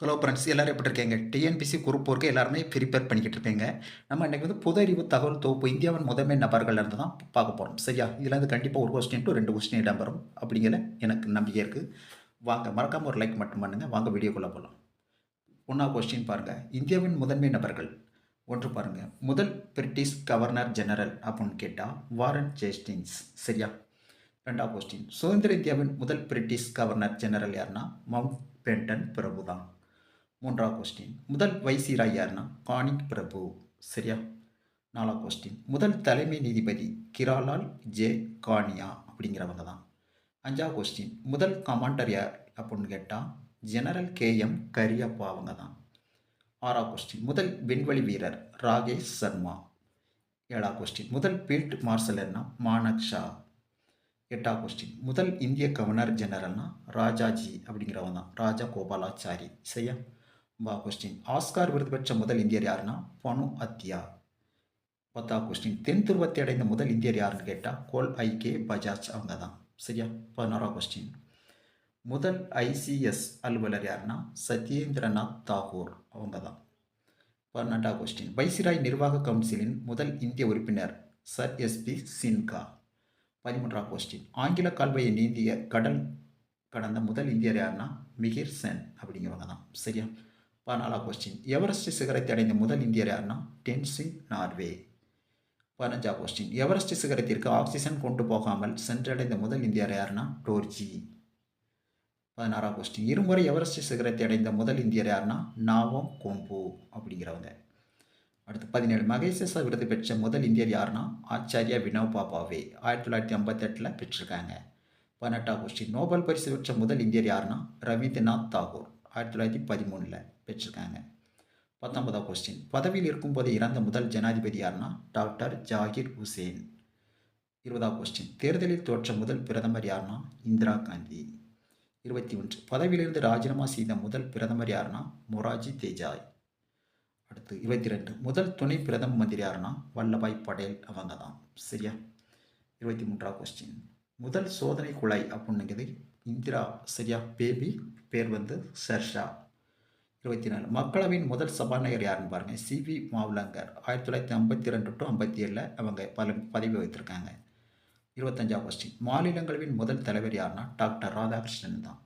Hello friends எல்லோரும் எப்படி இருக்கீங்க? டிஎன்பிசி குரூப் ஒர்க்கு எல்லாருமே ப்ரிப்பேர் பண்ணிக்கிட்டு இருப்பீங்க நம்ம இன்றைக்கி வந்து பொது அறிவு தகவல் தொகுப்பு இந்தியாவின் முதன்மை நபர்கள்லேருந்து தான் பார்க்க போகிறோம் சரியா? இதில் வந்து கண்டிப்பாக ஒரு கொஸ்டின் டு ரெண்டு கொஸ்டின் இடம்பெறும். அப்படிங்கிற எனக்கு நம்பிக்கை இருக்குது வாங்க மறக்காமல் ஒரு லைக் மட்டும் பண்ணுங்கள் வாங்க வீடியோக்குள்ளே போகலாம் ஒன்றா கொஸ்டின் பாருங்கள் இந்தியாவின் முதன்மை நபர்கள். ஒன்று பாருங்கள் முதல் பிரிட்டிஷ் கவர்னர் ஜெனரல் அப்படின்னு கேட்டால் வாரன் ஜேஸ்டின்ஸ் சரியா? ரெண்டாவது கொஸ்டின் சுதந்திர இந்தியாவின் முதல் பிரிட்டிஷ் கவர்னர் ஜெனரல் யாருன்னா? மவுண்ட் பென்டன் பிரபு தான். மூன்றாவது கொஸ்டின் முதல் வைசிராய் யாருன்னா கானிக் பிரபு. சரியா? நாலாவது கொஸ்டின் முதல் தலைமை நீதிபதி கிராலால் ஜே. கானியா அப்படிங்கிறவங்க தான். அஞ்சாவது கொஸ்டின் முதல் கமாண்டர் யார் அப்படின்னு கேட்டால் ஜெனரல் கே. எம். கரியப்பா அவங்க தான். ஆறாவது கொஸ்டின் முதல் விண்வெளி வீரர் ராகேஷ் சர்மா. ஏழாவது கொஸ்டின் முதல் ஃபீல்ட் மார்ஷலர்னா மானக் ஷா. எட்டாவது கொஸ்டின் முதல் இந்திய கவர்னர் ஜெனரல்னா ராஜாஜி அப்படிங்கிறவங்க தான். ராஜா கோபாலாச்சாரி. சரியா? வா கொஸ்டின் ஆஸ்கார் விருது பெற்ற முதல் இந்தியர் யாருன்னா பனு அத்தியா. பத்தாவது கொஸ்டின் தென் துருவத்தை அடைந்த முதல் இந்தியர் யாருன்னு கேட்டால் கோல் ஐ கே பஜாஜ் அவங்க தான் சரியா? பதினோராவது கொஸ்டின் முதல் ஐசிஎஸ் அலுவலர் யாருன்னா சத்யேந்திரநாத் தாகூர். அவங்க தான் பன்னெண்டாவது கொஸ்டின் வைசிராய் நிர்வாக கவுன்சிலின் முதல் இந்திய உறுப்பினர் சர் எஸ்பி சின்கா பதிமூன்றாம் கொஸ்டின் ஆங்கில கால்வாயை நீந்திய கடல் கடந்த முதல் இந்தியர் யாருன்னா மிகிர் சென் அப்படிங்கிறவங்க தான் சரியா? பதினாலாம் கொஸ்டின் எவரெஸ்ட் சிகரத்தை அடைந்த முதல் இந்தியர் யாருன்னா? டென்சிங் நார்வே. பதினஞ்சாம் கொஸ்டின் எவரெஸ்ட் சிகரத்திற்கு ஆக்சிஜன் கொண்டு போகாமல் சென்றடைந்த முதல் இந்தியர் யாருன்னா? டோர்ஜி. பதினாறாம் கொஸ்டின் இருமுறை எவரெஸ்ட் சிகரத்தை அடைந்த முதல் இந்தியர் யாருன்னா? நாவம் கொம்பு அப்படிங்கிறவங்க. அடுத்து பதினேழு. மகேசேச விருது பெற்ற முதல் இந்தியர் யாருன்னா? ஆச்சாரியா வினோபா பாவே ஆயிரத்தி தொள்ளாயிரத்தி ஐம்பத்தெட்டில் பெற்றிருக்காங்க. பதினெட்டாம் கொஸ்டின் நோபல் பரிசு பெற்ற முதல் இந்தியர் யாருன்னா? ரவீந்திரநாத் தாகூர். ஆயிரத்தி தொள்ளாயிரத்தி பதிமூணில். பெற்றிருக்காங்க. பத்தொன்பதாம் கொஸ்டின் பதவியில் இருக்கும்போது இறந்த முதல் ஜனாதிபதி யார்னா டாக்டர் ஜாகிர் ஹுசேன். இருபதாம் கொஸ்டின் தேர்தலில் தோற்ற முதல் பிரதமர் யாருன்னா இந்திரா காந்தி. இருபத்தி ஒன்று. பதவியிலிருந்து ராஜினாமா செய்த முதல் பிரதமர் யாருன்னா மொராஜி தேஜாய். அடுத்து இருபத்தி ரெண்டு. முதல் துணை பிரதம மந்திரி யாருன்னா வல்லபாய் படேல் அவங்க தான் சரியா? இருபத்தி மூன்றாம் கொஸ்டின் முதல் சோதனை குழாய் அப்படிங்கிறது இந்திரா சரியா? பேபி பேர் வந்து ஷர்ஷா. இருபத்தி நாலு. மக்களவையின் முதல் சபாநாயகர் யாருன்னு பாருங்கள் சிவி மாவுலங்கர். ஆயிரத்தி தொள்ளாயிரத்தி ஐம்பத்தி ரெண்டு டு ஐம்பத்தி ஏழில் அவங்க பல பதவி வகித்திருக்காங்க இருபத்தஞ்சாம் கொஸ்டின் மாநிலங்களவின் முதல் தலைவர் யாருன்னா? டாக்டர் ராதாகிருஷ்ணன் தான்.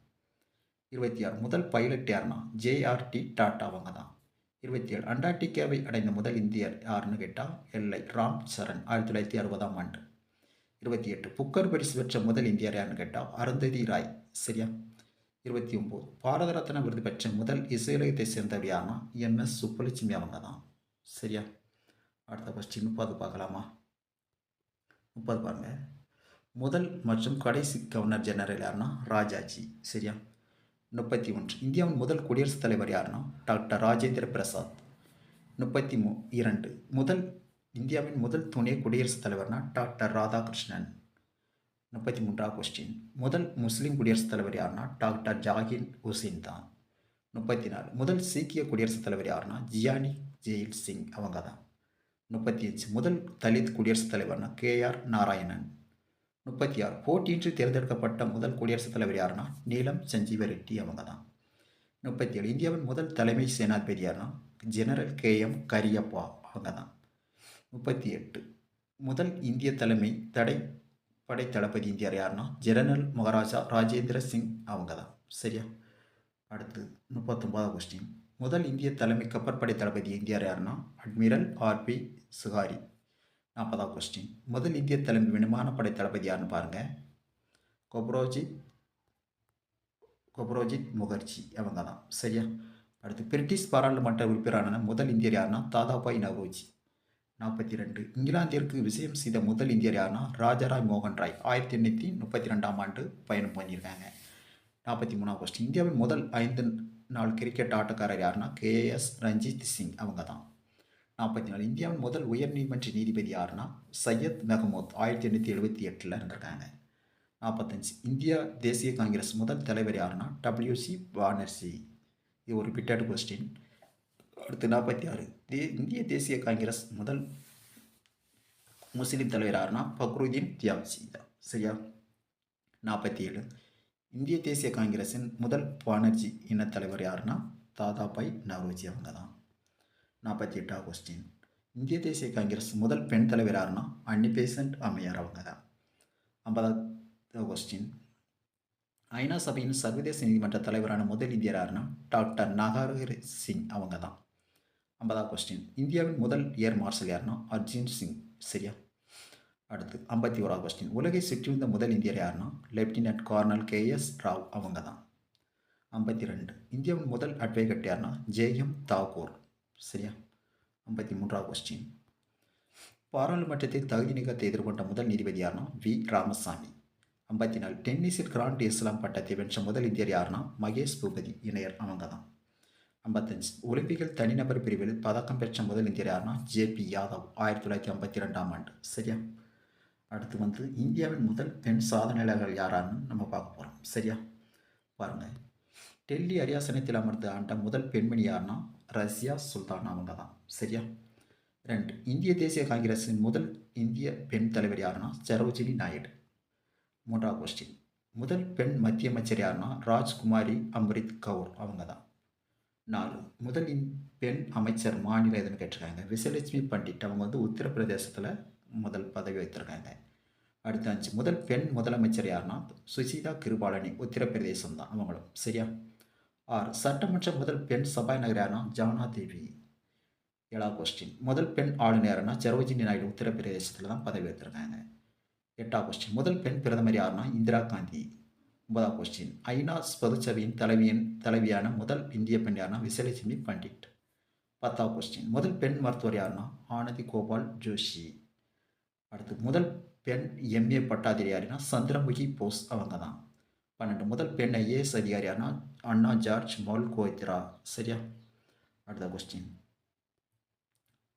இருபத்தி ஆறு. முதல் பைலட் யாருன்னா? ஜேஆர்டி டாட்டா அவங்க தான். இருபத்தி ஏழு. அண்டார்டிகாவை அடைந்த முதல் இந்தியர் யாருன்னு கேட்டால் எல்லை ராம் சரண் ஆயிரத்தி தொள்ளாயிரத்தி அறுபதாம் ஆண்டு. இருபத்தி எட்டு. புக்கர் பரிசு பெற்ற முதல் இந்தியர் யாருன்னு கேட்டால் அருந்ததி ராய். சரியா? இருபத்தி ஒம்பது. பாரத ரத்ன விருது பெற்ற முதல் இசையுலகத்தை சேர்ந்தவர் யாருன்னா எம்எஸ் சுப்புலட்சுமி அவங்க தான். சரியா? அடுத்த கொஸ்டின் முப்பது பார்க்கலாமா? முப்பது பாருங்க. முதல் மற்றும் கடைசி கவர்னர் ஜெனரல் யாருன்னா ராஜாஜி. சரியா? முப்பத்தி ஒன்று. இந்தியாவின் முதல் குடியரசுத் தலைவர் யாருன்னா டாக்டர் ராஜேந்திர பிரசாத். முப்பத்தி மூ இரண்டு. முதல் இந்தியாவின் முதல் துணை குடியரசுத் தலைவர்னா டாக்டர் ராதாகிருஷ்ணன். முப்பத்தி மூன்றாவது கொஸ்டின் முதல் முஸ்லீம் குடியரசுத் தலைவர் யாருன்னா டாக்டர் ஜாகிர் ஹுசின் தான். முப்பத்தி நாலு முதல் சீக்கிய குடியரசுத் தலைவர் யாருன்னா ஜியானி ஜெயில் சிங். அவங்க தான். முப்பத்தி அஞ்சு. முதல் தலித் குடியரசுத் தலைவர்னா கே ஆர் நாராயணன். முப்பத்தி ஆறு. போட்டியின்றி தேர்ந்தெடுக்கப்பட்ட முதல் குடியரசுத் தலைவர் யாருன்னா நீலம் சஞ்சீவ ரெட்டி அவங்க தான். முப்பத்தி ஏழு. இந்தியாவின் முதல் தலைமை சேனாதிபதி யாருன்னா ஜெனரல் கே எம் கரியப்பா. அவங்க தான். முப்பத்தி எட்டு. முதல் இந்திய தலைமை தடை படைத்தளபதி இந்தியார் யாருன்னா ஜெனரல் மகாராஜா ராஜேந்திர சிங் அவங்க தான் சரியா? அடுத்து முப்பத்தொன்பதாவது கொஸ்டின் முதல் இந்திய தலைமை கப்பற்படை தளபதி இந்தியார் யாருன்னா அட்மிரல் ஆர்பி சுகாரி நாற்பதாவது கொஸ்டின் முதல் இந்திய தலைமை விமானப்படை தளபதி யாருன்னு பாருங்கள் கொப்ரோஜித் கொப்ரோஜித் முகர்ஜி அவங்க தான் சரியா? அடுத்து பிரிட்டிஷ் பாராளுமன்ற உறுப்பினரான முதல் இந்தியர் யாருன்னா தாதாபாய் நவோஜி நாற்பத்தி ரெண்டு இங்கிலாந்திற்கு விஜயம் செய்த முதல் இந்தியர் யாருன்னா ராஜாராய் மோகன் ராய் ஆயிரத்தி எண்ணூற்றி முப்பத்தி ரெண்டாம் ஆண்டு பயணம் பண்ணியிருக்காங்க நாற்பத்தி மூணாம் கொஸ்டின் இந்தியாவின் முதல் ஐந்து நாள் கிரிக்கெட் ஆட்டக்காரர் யாருன்னா கேஎஸ் ரஞ்சித் சிங் அவங்க தான் நாற்பத்தி நாலு. இந்தியாவின் முதல் உயர்நீதிமன்ற நீதிபதி யாருன்னா சையத் மெஹமூத். ஆயிரத்தி எண்ணூற்றி எழுபத்தி எட்டில் இருந்திருக்காங்க. நாற்பத்தஞ்சு இந்தியா தேசிய காங்கிரஸ் முதல் தலைவர் யாருன்னா டபிள்யூசி பானர்ஜி இது ஒரு பிட்டட் கொஸ்டின் அடுத்து நாற்பத்தி ஆறு. தே இந்திய தேசிய காங்கிரஸ் முதல் முஸ்லீம் தலைவர் யாருன்னா ஃபக்ருதீன் தியாப்ஜி தான். சரியா? நாற்பத்தி ஏழு. இந்திய தேசிய காங்கிரஸின் முதல் பானர்ஜி இனத்தலைவர் யாருன்னா தாதாபாய் நவ்ரோஜி அவங்க தான். நாற்பத்தி எட்டாவது கொஸ்டின் இந்திய தேசிய காங்கிரஸ் முதல் பெண் தலைவர் யாருன்னா அன்னி பேசண்ட் அம்மையார் அவங்க தான். ஐம்பதாவது கொஸ்டின் ஐநா சபையின் சர்வதேச நீதிமன்ற தலைவரான முதல் இந்தியர் யாருன்னா டாக்டர் நாகர் சிங் அவங்க தான். ஐம்பதாவது கொஸ்டின் இந்தியாவின் முதல் ஏர் மார்ஷல் யாருன்னா அர்ஜின் சிங். சரியா? அடுத்து ஐம்பத்தி ஓராவது கொஸ்டின் உலகை சுற்றி வந்த முதல் இந்தியர் யாருன்னா? Lieutenant colonel K S Rao அவங்க தான் ஐம்பத்தி ரெண்டு. இந்தியாவின் முதல் அட்வொகேட் யாருன்னா? ஜேஎம் தாகூர். சரியா? ஐம்பத்தி மூன்றாவது கொஸ்டின் பாராளுமன்றத்தில் தகுதி நீக்கத்தை எதிர்கொண்ட முதல் நீதிபதி யாருன்னா? வி. ராமசாமி. ஐம்பத்தி நாலு. டென்னிஸில் கிராண்ட் இஸ்லாம் பட்டத்தை வென்ற முதல் இந்தியர் யாருன்னா? மகேஷ் பூபதி இணையர். அவங்க தான் ஐம்பத்தஞ்சு. ஒலிம்பிக்கில் தனிநபர் பிரிவில் பதக்கம் பெற்ற முதல் இந்தியர் யாருன்னா ஜேபி யாதவ் ஆயிரத்தி தொள்ளாயிரத்தி ஐம்பத்தி ரெண்டாம் ஆண்டு. சரியா? அடுத்து வந்து இந்தியாவின் முதல் பெண் சாதனையாளர்கள் யாரான்னு நம்ம பார்க்க போகிறோம் சரியா? பாருங்கள் டெல்லி அரியாசனத்தில் அமர்ந்து ஆண்ட முதல் பெண்மணி யாருன்னா ரஷ்யா சுல்தான். அவங்க தான் சரியா? ரெண்டு. இந்திய தேசிய காங்கிரஸின் முதல் இந்திய பெண் தலைவர் யாருன்னா சரோஜினி நாயுடு. மூன்றாவது கொஸ்டின் முதல் பெண் மத்திய அமைச்சர் யாருன்னா ராஜ்குமாரி அம்ரித் கவுர். அவங்க தான் நாலு முதல் பெண் அமைச்சர் மாநில எதுன்னு கேட்டிருக்காங்க. விசயலட்சுமி பண்டிட் அவங்க வந்து உத்தரப்பிரதேசத்தில் முதல் பதவி வைத்திருக்காங்க அடுத்த அஞ்சு முதல் பெண் முதலமைச்சர் யாருன்னா சுசிதா கிருபாலனி உத்தரப்பிரதேசம் தான் அவங்களும். சரியா? ஆறு சட்டமன்ற முதல் பெண் சபாநாயகர் யாருன்னா ஜானா தேவி ஏழாவது கொஸ்டின் முதல் பெண் ஆளுநர் யாருன்னா சரோஜினி நாயுடு உத்தரப்பிரதேசத்தில் தான் பதவி வைத்திருக்காங்க எட்டாவது கொஸ்டின் முதல் பெண் பிரதமர் யாருன்னா இந்திரா காந்தி. ஒன்பதாம் கொஸ்டின் ஐநா பொதுச்சபையின் தலைவியின் தலைவியான முதல் இந்திய பெண் யாருன்னா விசலட்சுமி பண்டிட். பத்தாவது கொஸ்டின் முதல் பெண் மருத்துவர் யாருன்னா ஆனந்தி கோபால் ஜோஷி. அடுத்து முதல் பெண் எம்ஏ பட்டாதிரி யாருன்னா சந்திரமுகி போஸ் அவங்க தான் பன்னெண்டு முதல் பெண் ஐஏஎஸ் அதிகாரி யாருன்னா அண்ணா ஜார்ஜ் மௌல் கோத்ரா சரியா? அடுத்த கொஸ்டின்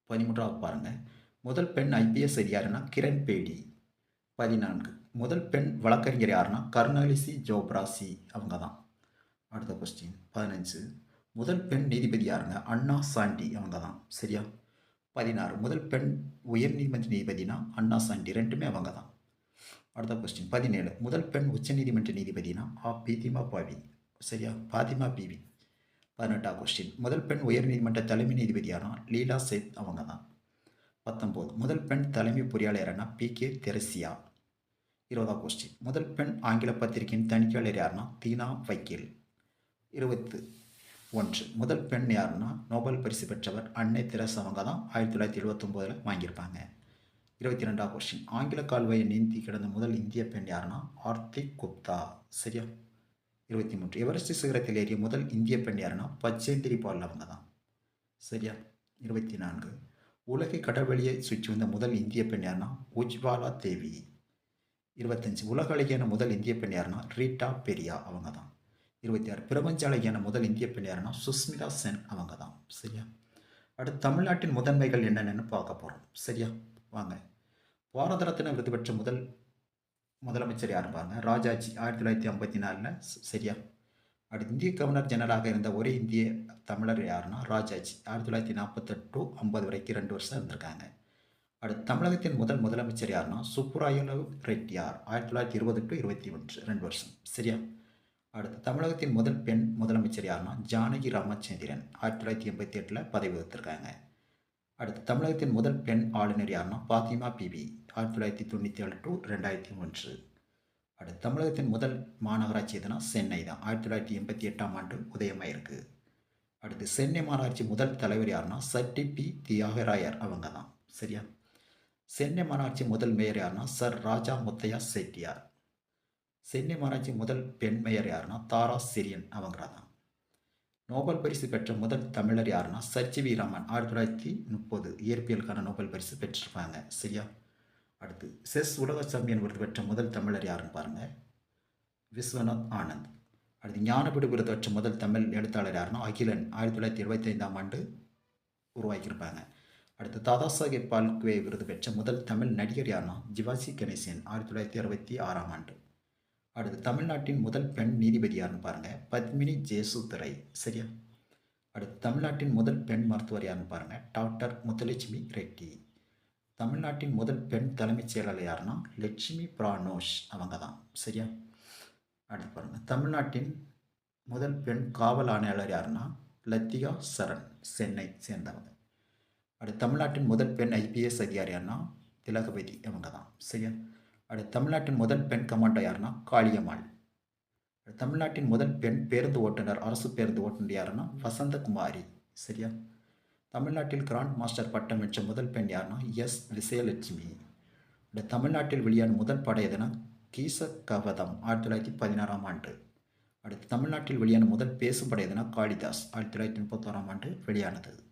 பதிமூன்றாவது பாருங்கள் முதல் பெண் ஐபிஎஸ் அதிகாரினா? கிரண் பேடி. பதினான்கு முதல் பெண் வழக்கறிஞர் யாருன்னா கருணாலிசி ஜோப்ராசி அவங்க தான் அடுத்த கொஸ்டின் பதினஞ்சு முதல் பெண் நீதிபதி யாருங்க? அண்ணா சாண்டி அவங்க தான் சரியா? பதினாறு. முதல் பெண் உயர்நீதிமன்ற நீதிபதினா அண்ணா சாண்டி. ரெண்டுமே அவங்க தான் அடுத்த கொஸ்டின் பதினேழு. முதல் பெண் உச்சநீதிமன்ற நீதிபதினா ஆ. பீதிமா பாவி. சரியா? பாத்திமா பிவி. பதினெட்டாம் கொஸ்டின் முதல் பெண் உயர்நீதிமன்ற தலைமை நீதிபதியானா லீலா சேத் அவங்க தான் பத்தொம்போது முதல் பெண் தலைமை பொறியாளர்னா பி. கே. தெரசியா. இருபதாம் கொஸ்டின் முதல் பெண் ஆங்கில பத்திரிகையின் தணிக்கையாளர் யாருன்னா? தீனா வைக்கேல். இருபத்து ஒன்று. முதல் பெண் யாருன்னா? நோபல் பரிசு பெற்றவர் அன்னை தெரசா அவங்க தான் ஆயிரத்தி தொள்ளாயிரத்தி எழுபத்தொம்போதில் வாங்கியிருப்பாங்க. இருபத்தி ரெண்டாம் கொஸ்டின் ஆங்கில கால்வாயை நீந்தி கிடந்த முதல் இந்திய பெண் யாருன்னா? ஆர்த்திக் குப்தா. சரியா? இருபத்தி மூன்று. எவரெஸ்ட் சிகரத்தில் ஏறிய முதல் இந்திய பெண் யாருன்னா? பச்சேந்திரி பால் அவங்க தான். சரியா? இருபத்தி நான்கு. உலகை கடற்வெளியை சுற்றி வந்த முதல் இந்திய பெண் யாருன்னா? உஜ்வாலா தேவி. இருபத்தஞ்சு. உலக அழகியான முதல் இந்திய பெண் யாருன்னா ரீட்டா பெரியா அவங்க தான் இருபத்தி ஆறு பிரபஞ்ச அழகியான முதல் இந்திய பெண் யாருன்னா சுஸ்மிதா சென் அவங்க தான் சரியா? அடுத்து தமிழ்நாட்டின் முதன்மைகள் என்னென்னு பார்க்க போகிறோம் சரியா? வாங்க. பாரத ரத்ன விருது பெற்ற முதல் முதலமைச்சர் யார் பாருங்க? ராஜாஜி. ஆயிரத்தி தொள்ளாயிரத்தி ஐம்பத்தி நாலில். சரியா? அடுத்து இந்திய கவர்னர் ஜெனரலாக இருந்த ஒரே இந்திய தமிழர் யாருன்னா ராஜாஜி. ஆயிரத்தி தொள்ளாயிரத்தி நாற்பத்தெட்டு டு ஐம்பது வரைக்கும் ரெண்டு வருஷம் இருந்திருக்காங்க. அடுத்து தமிழகத்தின் முதல் முதலமைச்சர் யாருன்னா சுப்புராயலு ரெட்டியார் ஆயிரத்தி தொள்ளாயிரத்தி இருபது டு இருபத்தி ஒன்று ரெண்டு வருஷம். சரியா? அடுத்து தமிழகத்தின் முதல் பெண் முதலமைச்சர் யாருன்னா ஜானகி ராமச்சந்திரன். ஆயிரத்தி தொள்ளாயிரத்தி எண்பத்தி எட்டில் பதவி வகித்திருக்காங்க. அடுத்து தமிழகத்தின் முதல் பெண் ஆளுநர் யாருன்னா பாத்திமா பிபி. ஆயிரத்தி தொள்ளாயிரத்தி தொண்ணூற்றி ஏழு டு ரெண்டாயிரத்தி ஒன்று. அடுத்து தமிழகத்தின் முதல் மாநகராட்சி எதுனா சென்னை தான். ஆயிரத்தி தொள்ளாயிரத்தி எண்பத்தி எட்டாம் ஆண்டு உதயமாயிருக்கு. அடுத்து சென்னை மாநகராட்சி முதல் தலைவர் யாருன்னா சட்டி பி தியாகராயர் அவங்க தான். சரியா? சென்னை மாநகராட்சி முதல் மேயர் யாருன்னா சர் ராஜா முத்தையா செட்டியார். சென்னை மாநகராட்சி முதல் பெண் மேயர் யாருன்னா தாரா சிரியன் அவங்க தான் நோபல் பரிசு பெற்ற முதல் தமிழர் யாருன்னா சச்சிவி ராமன். ஆயிரத்தி தொள்ளாயிரத்தி முப்பது இயற்பியலுக்கான நோபல் பரிசு பெற்றிருப்பாங்க. சரியா? அடுத்து செஸ் உலக சாம்பியன் விருது பெற்ற முதல் தமிழர் யாருன்னு பாருங்கள் விஸ்வநாத் ஆனந்த். அடுத்து ஞானபீடு விருது பெற்ற முதல் தமிழ் எழுத்தாளர் யாருன்னா அகிலன். ஆயிரத்தி தொள்ளாயிரத்தி எழுபத்தி ஐந்தாம் ஆண்டு உருவாக்கியிருப்பாங்க. அடுத்து தாதா சாஹேப் பால்கே விருது பெற்ற முதல் தமிழ் நடிகர் யாருன்னா ஜிவாசி கணேசன் ஆயிரத்தி தொள்ளாயிரத்தி அறுபத்தி ஆறாம் ஆண்டு. அடுத்து தமிழ்நாட்டின் முதல் பெண் நீதிபதி யாருன்னு பாருங்கள் பத்மினி ஜேசுதுரை சரியா? அடுத்து தமிழ்நாட்டின் முதல் பெண் மருத்துவர் யாருன்னு பாருங்கள் டாக்டர் முத்துலட்சுமி ரெட்டி. தமிழ்நாட்டின் முதல் பெண் தலைமைச் செயலாளர் யாருன்னா லட்சுமி பிரானோஷ் அவங்க தான் சரியா? அடுத்து பாருங்கள் தமிழ்நாட்டின் முதல் பெண் காவல் ஆணையாளர் யாருன்னா லத்திகா சரண் சென்னை சேர்ந்தவங்க. அடுத்து தமிழ்நாட்டின் முதல் பெண் ஐபிஎஸ் அதிகாரி யாருன்னா திலகபதி அவங்க தான் சரியா? அடுத்து தமிழ்நாட்டின் முதல் பெண் கமாண்டோ யாருன்னா காளியம்மாள். தமிழ்நாட்டின் முதல் பெண் பேருந்து ஓட்டுநர் அரசு பேருந்து ஓட்டுநர் யாருன்னா வசந்தகுமாரி. சரியா? தமிழ்நாட்டில் கிராண்ட் மாஸ்டர் பட்டம் பெற்ற முதல் பெண் யாருன்னா எஸ். விஜயலட்சுமி அடுத்த தமிழ்நாட்டில் வெளியான முதல் படம் எதுனா கீச கவதம் ஆயிரத்தி தொள்ளாயிரத்தி பதினாறாம் ஆண்டு. அடுத்து தமிழ்நாட்டில் வெளியான முதல் பேசுபடம் எதுனா காளிதாஸ் ஆயிரத்தி தொள்ளாயிரத்தி முப்பத்தோராம் ஆண்டு வெளியானது.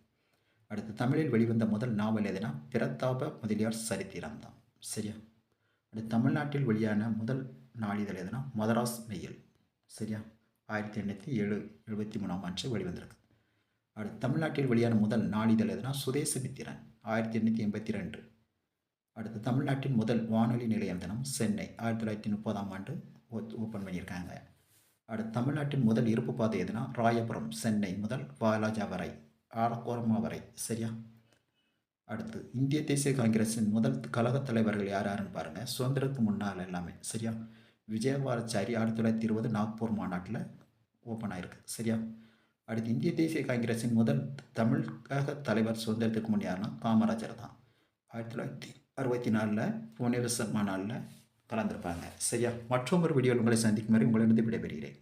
அடுத்து தமிழில் வெளிவந்த முதல் நாவல் எதுனா பிரதாப முதலியார் சரித்திரம் தான் சரியா? அடுத்து தமிழ்நாட்டில் வெளியான முதல் நாளிதழ் எதுனா மதராஸ் மெயில் சரியா? ஆயிரத்தி எண்ணூற்றி ஏழு எழுபத்தி மூணாம் ஆண்டு வெளிவந்திருக்கு. அடுத்து தமிழ்நாட்டில் வெளியான முதல் நாளிதழ் எதுனா சுதேசமித்திரன் ஆயிரத்தி எண்ணூற்றி எண்பத்தி ரெண்டு அடுத்து தமிழ்நாட்டின் முதல் வானொலி நிலையம் தினம் சென்னை ஆயிரத்தி தொள்ளாயிரத்தி முப்பதாம் ஆண்டு ஓப்பன் பண்ணியிருக்காங்க. அடுத்து தமிழ்நாட்டின் முதல் இருப்பு பாதை எதுனா ராயபுரம் சென்னை முதல் பாலாஜா வரை ஆலக்கோரமா வரை சரியா? அடுத்து இந்திய தேசிய காங்கிரஸின் முதல் கழகத் தலைவர்கள் யார் யாருன்னு பாருங்கள் சுதந்திரத்துக்கு முன்னால் எல்லாமே சரியா? விஜயபாரச்சாரி ஆயிரத்தி தொள்ளாயிரத்தி இருபது நாக்பூர் மாநாட்டில் ஓப்பன் ஆயிருக்கு சரியா? அடுத்து இந்திய தேசிய காங்கிரஸின் முதல் தமிழக தலைவர் சுதந்திரத்துக்கு முன் யாருன்னா காமராஜர் தான். ஆயிரத்தி தொள்ளாயிரத்தி அறுபத்தி நாலில் புவனேஸ்வர் மாநாளில் கலந்துருப்பாங்க சரியா? மற்றொரு வீடியோவில் உங்களை சந்திக்கும் வரை உங்களிடம் விடைபெறுகிறேன்.